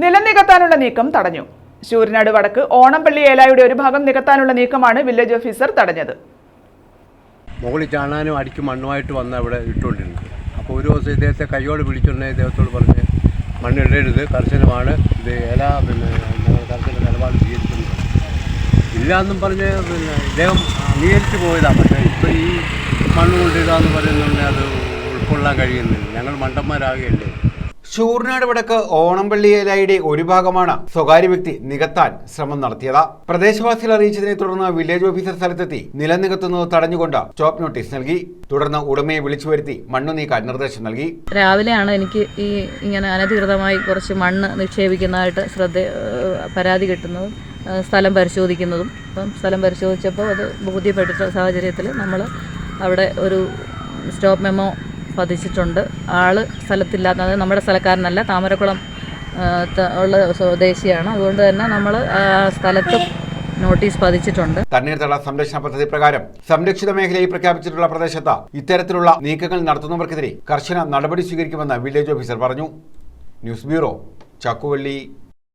നിലം നികത്താനുള്ള നീക്കം തടഞ്ഞു. ശൂരനാട് വടക്ക് ഓണംപള്ളി ഏലായുടെ ഒരു ഭാഗം നികത്താനുള്ള നീക്കമാണ് വില്ലേജ് ഓഫീസർ തടഞ്ഞത്. മുകളിൽ ചാണാനും അടിക്കും മണ്ണുമായിട്ട് വന്ന് അവിടെ ഇട്ടുകൊണ്ടിരുന്നത്. അപ്പോൾ ഒരു ദിവസം ഇദ്ദേഹത്തെ കൈയോട് വിളിച്ചുകൊണ്ട് ഇദ്ദേഹത്തോട് പറഞ്ഞ് മണ്ണ് ഇടരുത് കർശനമാണ്. ഇത് ഇല പിന്നെ കർശന നിലപാട് സ്വീകരിക്കുന്നത് ഇല്ലയെന്നും പറഞ്ഞ് പിന്നെ ഇദ്ദേഹം അംഗീകരിച്ച് പോയതാണ്. പക്ഷേ ഇപ്പോൾ ഈ മണ്ണ് കൊണ്ടിടാന്ന് പറയുന്നുണ്ടെങ്കിൽ അത് ഉൾക്കൊള്ളാൻ കഴിയുന്നില്ല. ഞങ്ങൾ മണ്ടന്മാരാകുകയല്ലേ ശൂർനാട് വടക്ക് ഓണംപള്ളി ഏലായിയുടെ ഒരു ഭാഗമാണ് സ്വകാര്യ വ്യക്തി നികത്താൻ ശ്രമം നടത്തിയത്. പ്രദേശവാസികൾ അറിയിച്ചതിനെ തുടർന്ന് വില്ലേജ് ഓഫീസർ സ്ഥലത്തെത്തി നിലം നികത്തുന്നത് തടഞ്ഞുകൊണ്ട് സ്റ്റോപ്പ് നോട്ടീസ് നൽകി. തുടർന്ന് ഉടമയെ വിളിച്ചു വരുത്തി മണ്ണ് നീക്കാൻ നിർദ്ദേശം നൽകി. രാവിലെയാണ് എനിക്ക് ഈ ഇങ്ങനെ അനധികൃതമായി കുറച്ച് മണ്ണ് നിക്ഷേപിക്കുന്നതായിട്ട് ശ്രദ്ധ പരാതി കിട്ടുന്നത് സ്ഥലം പരിശോധിക്കുന്നതും. അപ്പം സ്ഥലം പരിശോധിച്ചപ്പോൾ അത് ബോധ്യപ്പെട്ട സാഹചര്യത്തിൽ നമ്മൾ അവിടെ ഒരു സ്റ്റോപ്പ് മെമ്മോ പതിച്ചിട്ടുണ്ട് ആൾ സ്ഥലത്തില്ലാത്ത അതായത് നമ്മുടെ സ്ഥലക്കാരനല്ല. താമരക്കുളം ഉള്ള സ്വദേശിയാണ്. അതുകൊണ്ട് തന്നെ നമ്മൾ സ്ഥലത്ത് നോട്ടീസ് പതിച്ചിട്ടുണ്ട്. തണ്ണീർത്തട സംരക്ഷണ പദ്ധതി പ്രകാരം സംരക്ഷിത മേഖലയിൽ പ്രഖ്യാപിച്ചിട്ടുള്ള പ്രദേശത്ത് ഇത്തരത്തിലുള്ള നീക്കങ്ങൾ നടത്തുന്നവർക്കെതിരെ കർശന നടപടി സ്വീകരിക്കുമെന്ന് വില്ലേജ് ഓഫീസർ പറഞ്ഞു. News bureau Chakkuvalli.